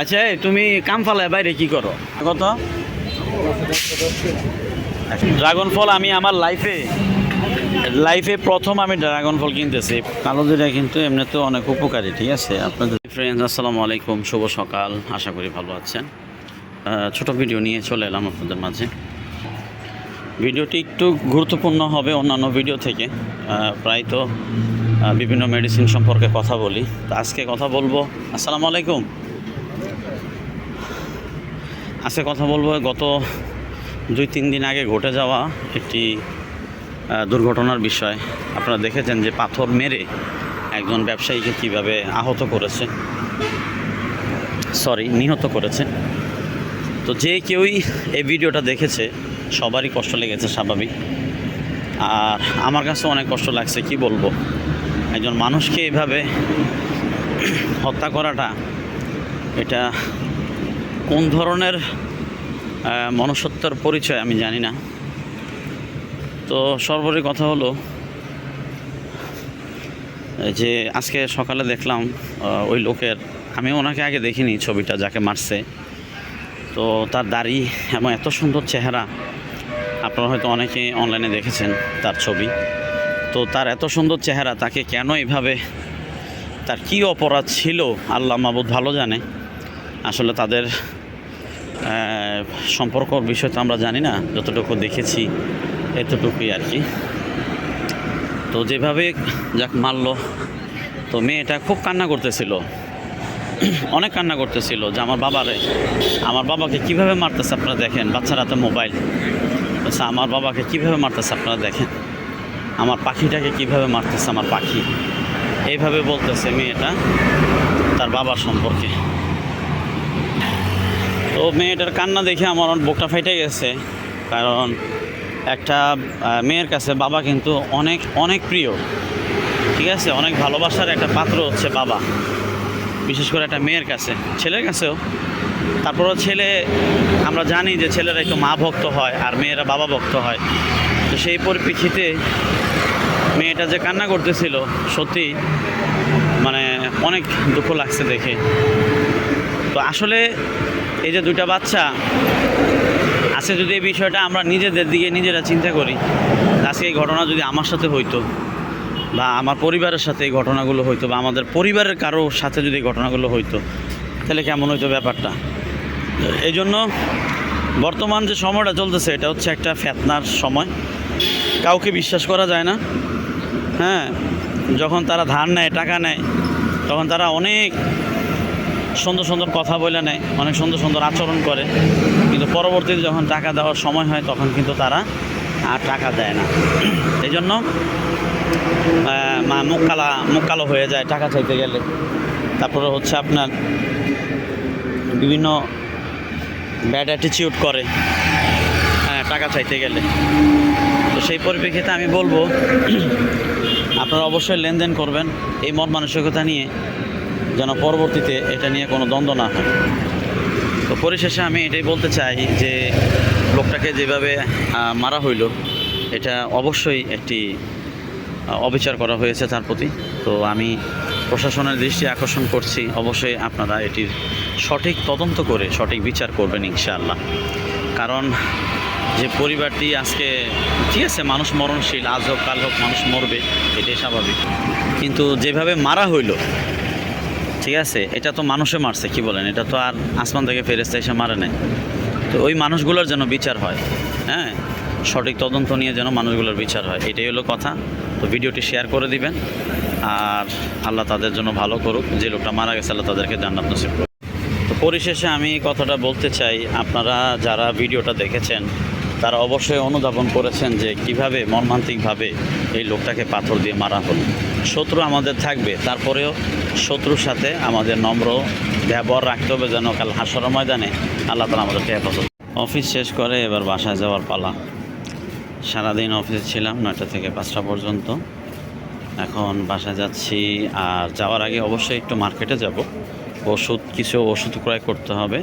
আচ্ছা তুমি কাম ফালায় বাইরে কি করো? কত? ড্রাগন ফল আমি আমার লাইফে লাইফে প্রথম আমি ড্রাগন ফল কিনতেছি। কালো জিরা কিন্তু এমনিতে অনেক উপকারী, ঠিক আছে? আপনাদের ফ্রেন্ডস আসসালামু আলাইকুম, শুভ সকাল, আশা করি ভালো আছেন। ছোট ভিডিও নিয়ে চলে এলাম আপনাদের মাঝে। ভিডিওটি একটু গুরুত্বপূর্ণ হবে অন্যান্য ভিডিও থেকে। প্রায় তো বিভিন্ন মেডিসিন সম্পর্কে কথা বলি। তো আজকে কথা বলব। আসসালামু আলাইকুম। আজকে কথা বলব, গত দুই, তিন দিন আগে ঘটে যাওয়া একটি দুর্ঘটনার বিষয়। আপনারা দেখেছেন যে পাথর মেরে একজন ব্যবসায়ীকে কীভাবে আহত করেছে। সরি নিহত করেছে। তো যে কেউই এই ভিডিওটা দেখেছে, সবারই কষ্ট লেগেছে, স্বাভাবিক। আর আমার কাছে অনেক কষ্ট লাগছে, কি বলব? একজন মানুষকে এইভাবে হত্যা করাটা, এটা কোন ধরনের আহ, মনুষ্যত্বের পরিচয় আমি জানি না। তো সর্বোপরি কথা হলো যে আজকে সকালে দেখলাম ওই লোকের আমি ওনাকে আগে দেখিনি ছবিটা যাকে মারছে। তো তার দাড়ি এবং এত সুন্দর চেহারা আপনারা হয়তো অনেকে অনলাইনে দেখেছেন তার ছবি। তো তার এত সুন্দর চেহারা তাকে কেন এইভাবে তার কি অপরাধ ছিল আল্লাহ মাবুদ ভালো জানে। আসলে তাদের আহ, সম্পর্কর বিষয় তো আমরা জানি না যতটুকু দেখেছি এতটুকুই আর কি। তো যেভাবে যাক মারলো তো মেয়েটা খুব কান্না করতেছিল। অনেক কান্না করতেছিল যে আমার বাবারে আমার বাবাকে কীভাবে মারতেছে আপনারা দেখেন বাচ্চারা তো মোবাইল। আচ্ছা আমার বাবাকে কীভাবে মারতেছে আপনারা দেখেন? আমার পাখিটাকে কীভাবে মারতেছে আমার পাখি? এইভাবে বলতেছে মেয়েটা তার বাবার সম্পর্কে। তো মেয়েটার কান্না দেখে আমার বুকটা ফেটে গেছে। কারণ একটা মেয়ের কাছে বাবা কিন্তু অনেক অনেক প্রিয়। ঠিক আছে? অনেক ভালোবাসার একটা পাত্র হচ্ছে বাবা। বিশেষ করে একটা মেয়ের কাছে। ছেলের কাছেও। তারপরও ছেলে, আমরা জানি যে ছেলেরা একটু মা ভক্ত হয় আর মেয়েরা বাবা ভক্ত হয়। তো সেই পরিপ্রেক্ষিতে মেয়েটা যে কান্না করতেছিল, সত্যি মানে অনেক দুঃখ লাগছে দেখে। তো আসলে এই যে দুইটা বাচ্চা, আজকে যদি এই বিষয়টা আমরা নিজেদের দিকে নিজেরা চিন্তা করি, আজকে এই ঘটনা যদি আমার সাথে হইতো বা আমার পরিবারের সাথে এই ঘটনাগুলো হইতো বা আমাদের পরিবারের কারও সাথে যদি এই ঘটনাগুলো হইতো, তাহলে কেমন হইতো ব্যাপারটা? এই জন্য বর্তমান যে সময়টা চলতেছে, এটা হচ্ছে একটা ফেতনার সময়। কাউকে বিশ্বাস করা যায় না। হ্যাঁ যখন তারা ধার নেয়, টাকা নেয়, তখন তারা অনেক সুন্দর সুন্দর কথা বলে নেয়, অনেক সুন্দর সুন্দর আচরণ করে। কিন্তু পরবর্তীতে যখন টাকা দেওয়ার সময় হয়, তখন কিন্তু তারা আর টাকা দেয় না। এই জন্য মা মুখ কালা, মুখ কালো হয়ে যায় টাকা চাইতে গেলে। তারপরে হচ্ছে আপনার বিভিন্ন ব্যাড অ্যাটিটিউড করে হ্যাঁ টাকা চাইতে গেলে। তো সেই পরিপ্রেক্ষিতে আমি বলব, আপনারা অবশ্যই লেনদেন করবেন। এই মন মানসিকতা নিয়ে যেন পরবর্তীতে এটা নিয়ে কোনো দ্বন্দ্ব না হয়। তো পরিশেষে আমি এটাই বলতে চাই যে লোকটাকে যেভাবে মারা হইল, এটা অবশ্যই একটি অবিচার করা হয়েছে তার প্রতি। তো আমি প্রশাসনের দৃষ্টি আকর্ষণ করছি। অবশ্যই আপনারা এটির সঠিক তদন্ত করে সঠিক বিচার করবেন ইনশাআল্লাহ। কারণ যে পরিবারটি আজকে ঠিক আছে মানুষ মরণশীল, আজ হোক কাল হোক মানুষ মরবে, এটাই স্বাভাবিক। কিন্তু যেভাবে মারা হইল ঠিক আছে? এটা তো মানুষে মারছে, কি বলেন? এটা তো আর আসমান থেকে ফেরেস্তা এসে মারে নাই। তো ওই মানুষগুলোর যেন বিচার হয় হ্যাঁ? সঠিক তদন্ত নিয়ে যেন মানুষগুলোর বিচার হয়, এটাই হলো কথা। তো ভিডিওটি শেয়ার করে দিবেন, আর আল্লাহ তাদের জন্য ভালো করুক। যে লোকটা মারা গেছে, আল্লাহ তাদেরকে জান্নাত নসিব করুক। তো পরিশেষে আমি কথাটা বলতে চাই, আপনারা যারা ভিডিওটা দেখেছেন, তারা অবশ্যই অনুধাবন করেছেন যে কীভাবে মর্মান্তিকভাবে এই লোকটাকে পাথর দিয়ে মারা হলো। শত্রু আমাদের থাকবে, তারপরেও শত্রুর সাথে আমাদের নম্র ব্যবহার রাখতে হবে যেন কাল হাসর ময়দানে আল্লাহ তালা আমাদেরকে হেফাজত অফিস শেষ করে এবার বাসায় যাওয়ার পালা। সারাদিন অফিসে ছিলাম নয়টা থেকে পাঁচটা পর্যন্ত। এখন বাসায় যাচ্ছি আর যাওয়ার আগে অবশ্যই একটু মার্কেটে যাব। ওষুধ, কিছু ওষুধ ক্রয় করতে হবে।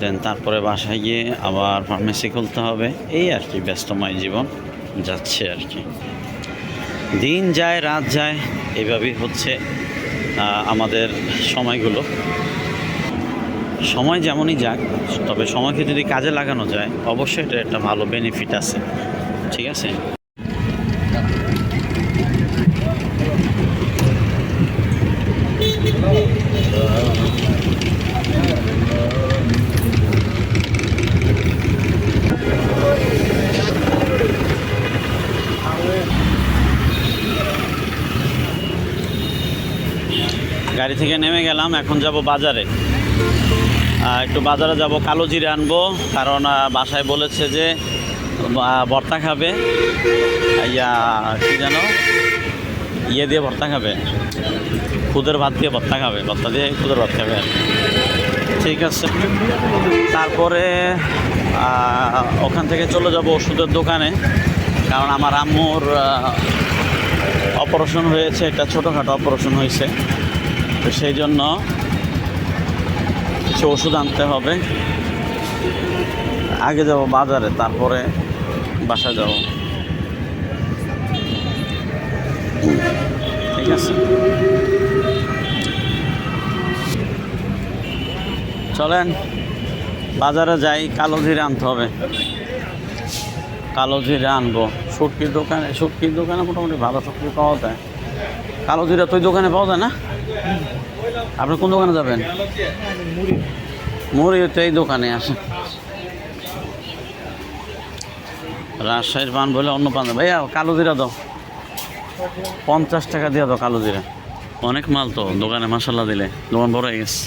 দেন তারপরে বাসায় গিয়ে আবার ফার্মেসি খুলতে হবে। এই আর কি, ব্যস্তময় জীবন যাচ্ছে আর কি। দিন যায়, রাত যায়, এভাবেই হচ্ছে আমাদের সময়গুলো। সময় যেমনই যাক, তবে সময়কে যদি কাজে লাগানো যায়, অবশ্যই এটা একটা ভালো বেনিফিট আছে। ঠিক আছে? গাড়ি থেকে নেমে গেলাম, এখন যাব বাজারে। একটু বাজারে যাব, কালো জিরে আনব, কারণ বাসায় বলেছে যে ভর্তা খাবে। ইয়া, কি যেন? ইয়ে দিয়ে ভর্তা খাবে। খুদের ভাত দিয়ে ভর্তা খাবে, ভর্তা দিয়ে খুদের ভাত খাবে ঠিক আছে। তারপরে ওখান থেকে চলে যাব ওষুধের দোকানে, কারণ আমার আম্মুর অপারেশন হয়েছে, একটা ছোটোখাটো অপারেশন হয়েছে। তো সেই জন্য কিছু ওষুধ আনতে হবে। আগে যাব বাজারে, তারপরে বাসা যাব। ঠিক আছে? চলেন, বাজারে যাই, কালো জিরে আনতে হবে। কালো জিরে আনব। শুটকির দোকানে শুটকির দোকানে মোটামুটি ভালো শুটকি পাওয়া যায়। কালো জিরা তো ওই দোকানে পাওয়া যায় না? আপনি কোন দোকানে যাবেন? মুড়ি তো এই দোকানে আসে রাজশাহীর পান বলে অন্য পান। ভাইয়া কালো জিরা দাও। পঞ্চাশ টাকা দিয়ে দাও কালো জিরা অনেক মাল তো, দোকানে মশলা দিলে। দোকান বড় হয়ে গেছে।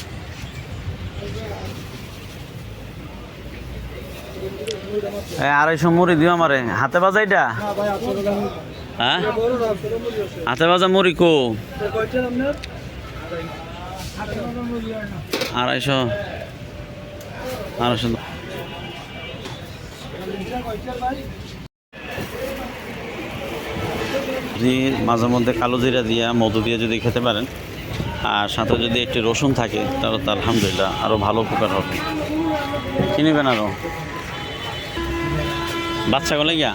আড়াইশো মুড়ি দিও আমারে। হাতে বাজা এটা? হ্যাঁ? হাতে বাজা মুড়ি কো? আড়াইশো। আড়াইশো। যদি মাঝে মধ্যে কালো জিরা দিয়া মধু দিয়ে যদি খেতে পারেন, আর সাথে যদি একটি রসুন থাকে, তাহলে তো আলহামদুলিল্লাহ আরও ভালো উপকার হবে। কিনবেন আরও বাচ্চাগুলো গিয়া?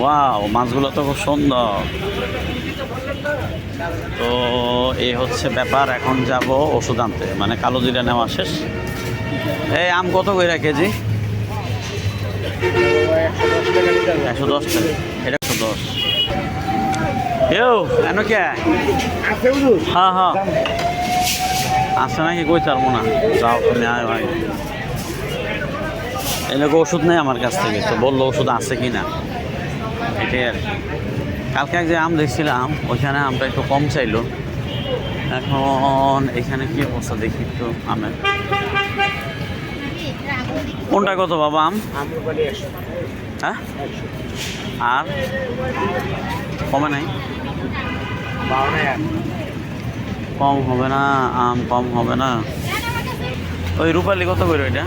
ওয়াও মাছগুলো তো খুব সুন্দর। তো এই হচ্ছে ব্যাপার, এখন যাব ওষুধ আনতে। মানে কালো জিরা নেওয়া শেষ। এই আম কত করে কেজি? একশো দশ টাকা। এটা একশো দশ। কেউ এন কে? হ্যাঁ হ্যাঁ। আছে নাকি কই চারবো না যাও, তুমি আয় ভাই। এলাকা ওষুধ নেই আমার কাছ থেকে, তো বলল ওষুধ আছে কি না এটাই আর। কালকে এক যে আম দেখছিলাম ওইখানে আমটা একটু কম চাইলো। এখন এখানে কি অবস্থা দেখি একটু আমের কোনটা কত বাবা আম? হ্যাঁ? আর? কমে নাই? কম হবে না আম কম হবে না। ওই রূপালি কত করে এটা?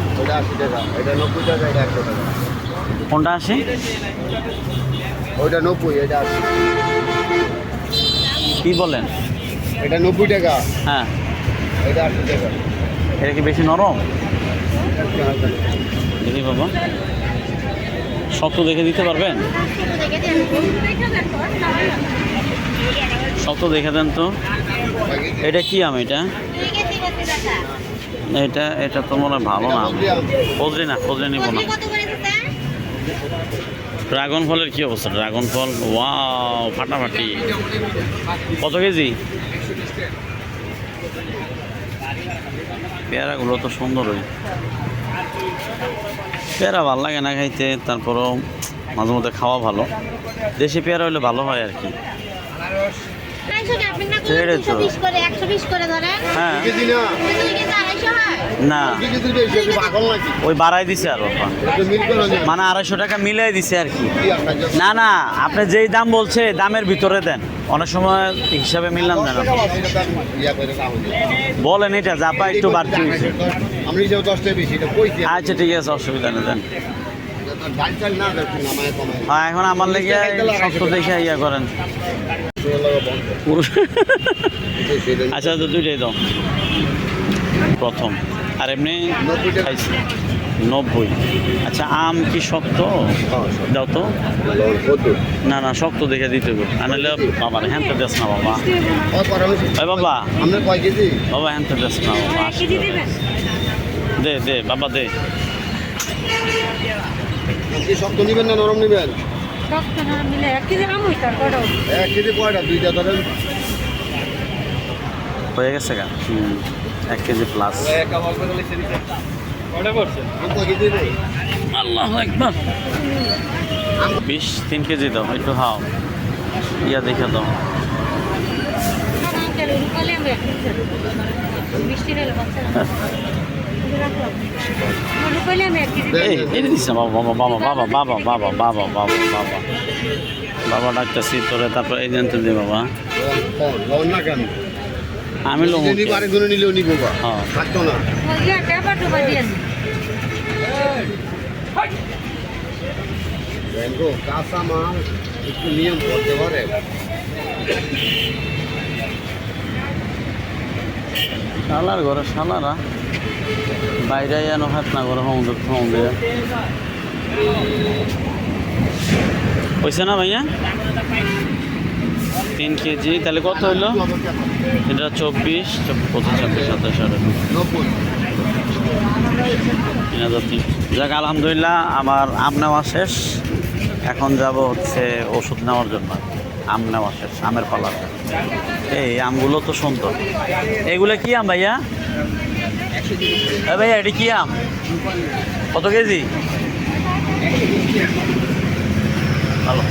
কোনটা আশি? ওইটা নব্বই এটা কি বলেন এটা নব্বই টাকা। হ্যাঁ। এটা আশি টাকা। এটা কি বেশি নরম? দেখি বাবা। শক্ত দেখে দিতে পারবেন? শক্ত দেখে দেন তো। এটা কি আম এটা? এটা এটা তো মনে ভালো না। ফজরি না ফজরি নিব না। ড্রাগন ফলের কী অবস্থা? ড্রাগন ফল, ওয়াও, ফাটাফাটি। কত কেজি? পেয়ারাগুলো তো সুন্দরই। পেয়ারা ভালো লাগে না খাইতে, তারপরও মাঝে মধ্যে খাওয়া ভালো। দেশি পেয়ারা হলে ভালো হয় আর কি। না নাকি? ওই বাড়াই দিছে আরও। মানে আড়াইশো টাকা মিলাই দিছে আর কি? না না আপনি যেই দাম বলছে দামের ভিতরে দেন। অনেক সময় হিসাবে মিললাম না। হয়ে। বলেন এটা জাপা একটু বাড়তি হয়েছে। আচ্ছা ঠিক আছে অসুবিধা নেই দেন। হ্যাঁ এখন আমার লেগে শক্ত দেখে ইয়া করেন। আচ্ছা তো দুইটাই দাও। প্রথম। আর এমনি নব্বই। আচ্ছা আম কি শক্ত? দাও তো। না না শক্ত দেখে দিতে হবে। আনালে বাবা হ্যাঁ তো দেশ না বাবা। বাবা। বাবা হ্যাঁ তো দেশ না বাবা দে দে বাবা দে। কি শক্ত নেবেন না নরম নেবেন? শক্ত নরম মিলে এক কেজি আম হইতার কটাও এক কেজি কয়টা? দুইটা ধরেন। হয়ে গেছে গা? হুম। এক কেজি প্লাস আল্লাহ একবার বিশ তিন কেজি দাও একটু হাও ইয়া দেখে দাও। মিষ্টি বাবা বাবা বাবা বাবা বাবা বাবা বাবা বাবা বাবা বাবা ডাকতেছি তোরে তারপর এই জানতে দে বাবা লবণ না কেন আমি লোক হ্যাঁ। ইয়া কাঁচা মাল একটু নিয়ম করতে পারে শালার ঘরে শালারা বাইরে যেন হাত না করে হোম হোম দিয়ে হয়েছে না ভাইয়া? তিন কেজি, তাহলে কত হইল? এটা চব্বিশ পঁচিশ, ছাব্বিশ, সাতাশ তিন হাজার তিন। যাক, আলহামদুলিল্লাহ, আমার আম নেওয়া শেষ। এখন যাব হচ্ছে ওষুধ নেওয়ার জন্য। আম নেওয়া শেষ, আমের পালা। এই আমগুলো তো সুন্দর। এগুলো কি আম ভাইয়া? এ ভাইয়া, এটি কি আম? কত কেজি? ভালো।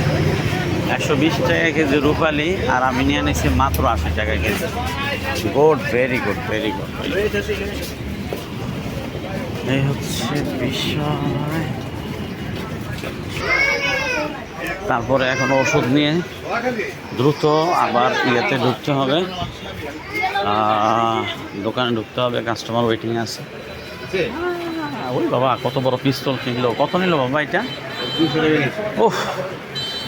একশো বিশ টাকা কেজি রূপালি, আর আমি নিয়ে নিয়েছি মাত্র আশি টাকা KG. Good, very good very good. এই হচ্ছে বিষয়। তারপরে এখন ওষুধ নিয়ে দ্রুত আবার ইয়েতে ঢুকতে হবে। দোকানে ঢুকতে হবে কাস্টমার ওয়েটিং আছে। ওই বাবা, কত বড় পিস্তল কিনলো, কত নিল বাবা এটা? ওহ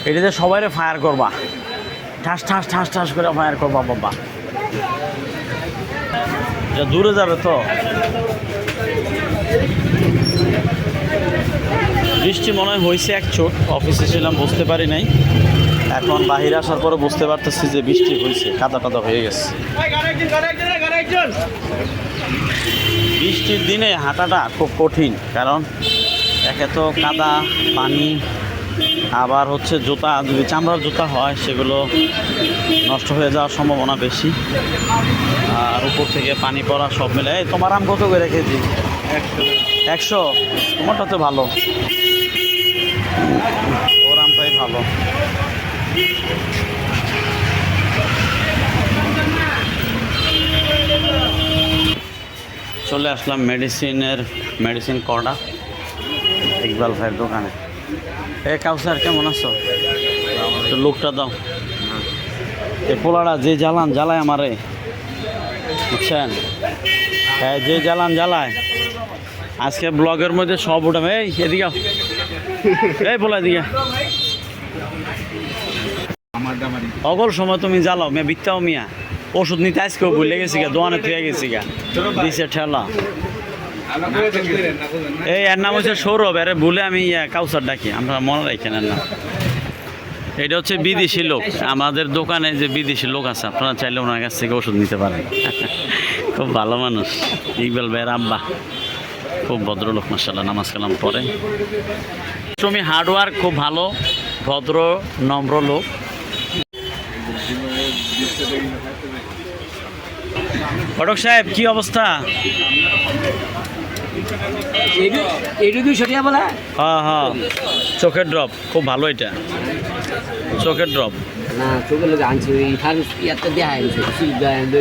এটাতে সবাইরে ফায়ার করবা। ঠাস ঠাস ঠাস ঠাস করে ফায়ার করবা বাবা। এটা দূরে যাবে তো। বৃষ্টি মনে হয় হয়েছে এক চোট। অফিসে ছিলাম, বুঝতে পারি নাই। এখন বাহিরে আসার পরে বুঝতে পারতেছি যে বৃষ্টি হয়েছে কাদা কাদা হয়ে গেছে। বৃষ্টির দিনে হাঁটাটা খুব কঠিন, কারণ একে তো কাদা, পানি, আবার হচ্ছে জুতা, যদি চামড়ার জুতা হয়, সেগুলো নষ্ট হয়ে যাওয়ার সম্ভাবনা বেশি। আর উপর থেকে পানি পড়া সব মিলে, এই তোমার আম কত করে রেখেছি একশো? তোমারটা তো ভালো। ভালো। চলে আসলাম মেডিসিনের, মেডিসিন কর্ডা ইকবাল ভাইয়ের দোকানে। এ কাউসার কেমন আছো? একটু লোকটা দাও। এ পোলাটা যে জ্বালান জ্বালায় আমারে, বুঝছেন? হ্যাঁ যে জ্বালান জ্বালায়। আজকে ব্লগের মধ্যে সব উঠাবে। এই, এদিকে। এই বলা এদিকে অগল সময় তুমি জ্বালাও, মেয়ে বিত্তাও মিয়া। ওষুধ নিতে আজকেও ভুলে গেছি গা, দোয়ানে থুয়ে গেছি গা। দিছে ঠেলা। এই, এর নাম হচ্ছে সৌরভ এর ভুলে আমি কাউসার ডাকি, আমরা মনে রাখেন এর নাম এটা হচ্ছে বিদেশি লোক, আমাদের দোকানে যে বিদেশি লোক আছে, আপনারা চাইলে ওনার কাছ থেকে ওষুধ নিতে পারেন। খুব ভালো মানুষ, ইকবাল ভাইয়ের আব্বা। খুব ভদ্রলোক মাসাল্লাহ নামাজ কালাম পরে তুমি হার্ডওয়ার্ক খুব ভালো ভদ্র নম্র লোক। ফটক সাহেব কি অবস্থা? হ্যাঁ হ্যাঁ। চোখের ড্রপ খুব ভালো এটা। চোখের ড্রপ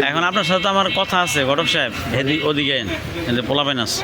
এখন আপনার সাথে আমার কথা আছে ঘটক সাহেব ওদিকে পোলাবেন আছে।